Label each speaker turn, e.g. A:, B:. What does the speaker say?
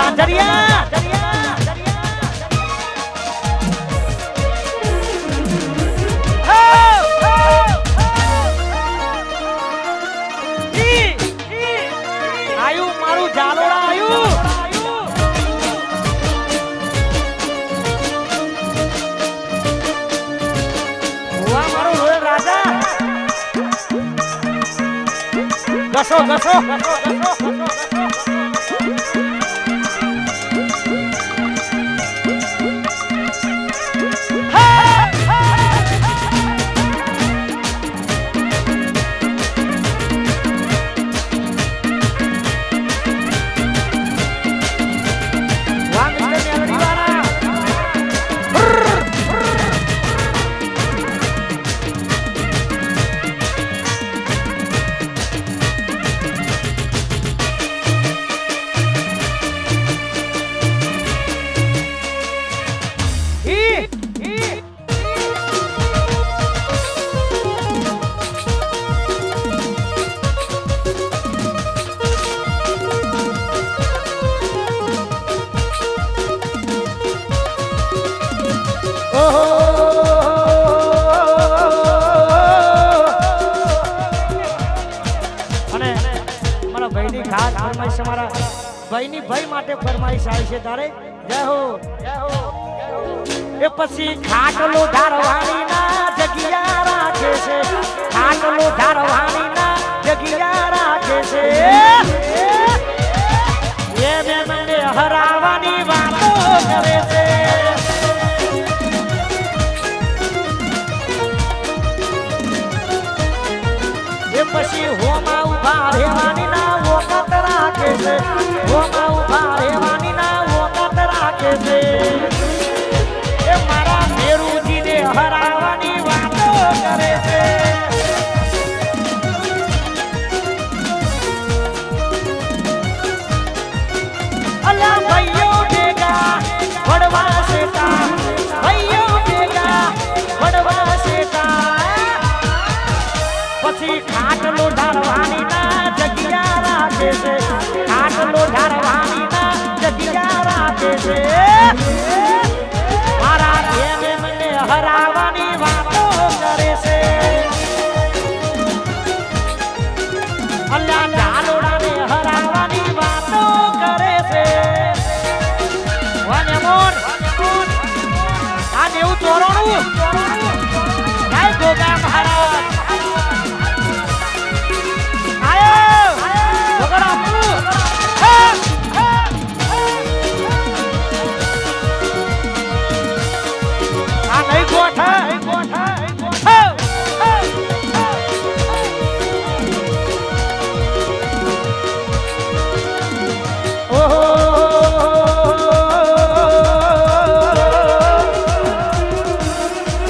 A: સાંજરિયા આયુ મારું જાલોડા આયુ Gasó, gasó, gasó, gasó, gasó, gasó. ભાઈની ખાસ ફરમાઈશ અમારા મારા ભાઈની ભાઈ માટે ફરમાઈશ આવી છે તારે. જય હો એ પછી ખાટલો ધારવાણી ના જગ્યા રાખે છે. ખાટલો ધારવાણી ના જગ્યા રાખે છે. હરાવવાની વાતો કરે છે. અલ્યા ઢાલોડાને હરાવવાની વાતો કરે છે. વાને મોન આ દેવું ચોરણું?